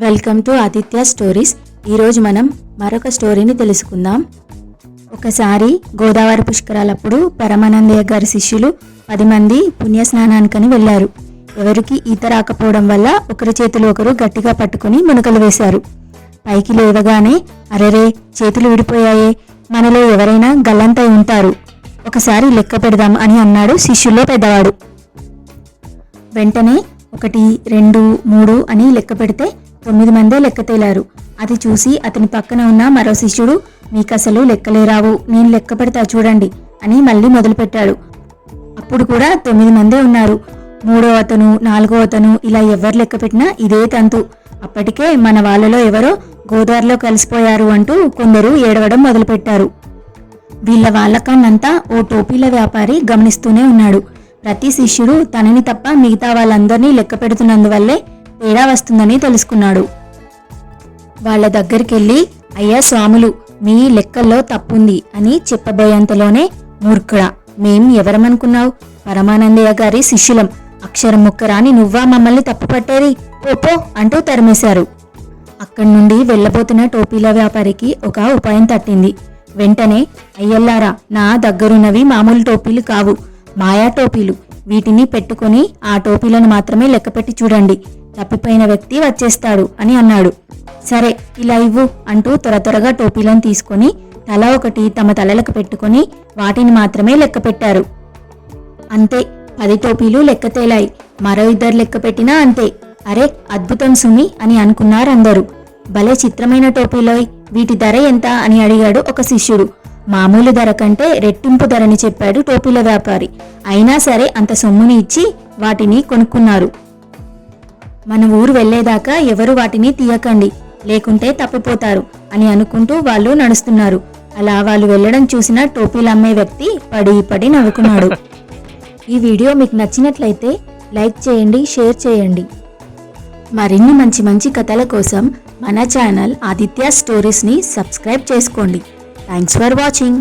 Welcome to Aditya stories. ఈరోజు మనం మరొక స్టోరీని తెలుసుకుందాం. ఒకసారి గోదావరి పుష్కరాలప్పుడు పరమానందయ్య గారి శిష్యులు పది మంది పుణ్యస్నానానికని వెళ్ళారు. ఎవరికి ఈత రాకపోవడం వల్ల ఒకరి చేతులు ఒకరు గట్టిగా పట్టుకుని మునకలు వేశారు. పైకి లేవగానే అరెరే చేతులు విడిపోయాయే మనలో ఎవరైనా గల్లంతై ఉంటారు. ఒకసారి లెక్క పెడదాం అని అన్నాడు శిష్యుల్లో పెద్దవాడు. వెంటనే ఒకటి రెండు మూడు అని లెక్క పెడితే తొమ్మిది మందే లెక్క తేలారు. అది చూసి అతని పక్కన ఉన్న మరో శిష్యుడు మీకసలు లెక్కలేరావు నేను లెక్క పెడతా చూడండి అని మళ్ళీ మొదలుపెట్టాడు. అప్పుడు కూడా తొమ్మిది మందే ఉన్నారు. మూడో అతను నాలుగో అతను ఇలా ఎవరు లెక్క పెట్టినా ఇదే తంతు. అప్పటికే మన వాళ్ళలో ఎవరో గోదావరిలో కలిసిపోయారు అంటూ కొందరు ఏడవడం మొదలుపెట్టారు. వీళ్ళ వాళ్ళకన్నంతా ఓ టోపీల వ్యాపారి గమనిస్తూనే ఉన్నాడు. ప్రతి శిష్యుడు తనని తప్ప మిగతా వాళ్ళందరినీ లెక్క పెడుతున్నందువల్లే తేడా వస్తుందని తెలుసుకున్నాడు. వాళ్ళ దగ్గరికెళ్ళి అయ్యా స్వాములు మీ లెక్కల్లో తప్పుంది అని చెప్పబోయేంతలోనే మూర్ఖుడా మేం ఎవరమనుకున్నావు? పరమానందయ్య గారి శిష్యులం. అక్షరం ముక్కరాని నువ్వా మమ్మల్ని తప్పుపట్టేది? పోపో అంటూ తరిమేశారు. అక్కడి నుండి వెళ్ళబోతున్న టోపీల వ్యాపారికి ఒక ఉపాయం తట్టింది. వెంటనే అయ్యల్లారా నా దగ్గరున్నవి మామూలు టోపీలు కావు. మాయా టోపీలు. వీటిని పెట్టుకొని ఆ టోపీలను మాత్రమే లెక్కపెట్టి చూడండి. తప్పిపోయిన వ్యక్తి వచ్చేస్తాడు అని అన్నాడు. సరే ఇలా ఇవ్వు అంటూ త్వర త్వరగా టోపీలను తీసుకొని తల ఒకటి తమ తలలకు పెట్టుకొని వాటిని మాత్రమే లెక్క పెట్టారు. అంతే పది టోపీలు లెక్క తేలాయి. మరో ఇద్దరు లెక్క పెట్టినా అంతే. అరే అద్భుతం సుమి అని అనుకున్నారు అందరూ భలే చిత్రమైన టోపీలోయ్ వీటి ధర ఎంత అని అడిగాడు ఒక శిష్యుడు. మామూలు ధర కంటే రెట్టింపు ధరని చెప్పాడు టోపీల వ్యాపారి. అయినా సరే అంత సొమ్ముని ఇచ్చి వాటిని కొనుక్కున్నారు. మన ఊరు వెళ్ళేదాకా ఎవరు వాటిని తీయకండి లేకుంటే తప్పిపోతారు అని అనుకుంటూ వాళ్ళు నడుస్తున్నారు. అలా వాళ్ళు వెళ్ళడం చూసిన టోపీలు అమ్మే వ్యక్తి పడి పడి నవ్వుకున్నాడు. ఈ వీడియో మీకు నచ్చినట్లయితే లైక్ చేయండి షేర్ చేయండి. మరిన్ని మంచి మంచి కథల కోసం మన ఛానల్ ఆదిత్య స్టోరీస్ని సబ్స్క్రైబ్ చేసుకోండి. Thanks for watching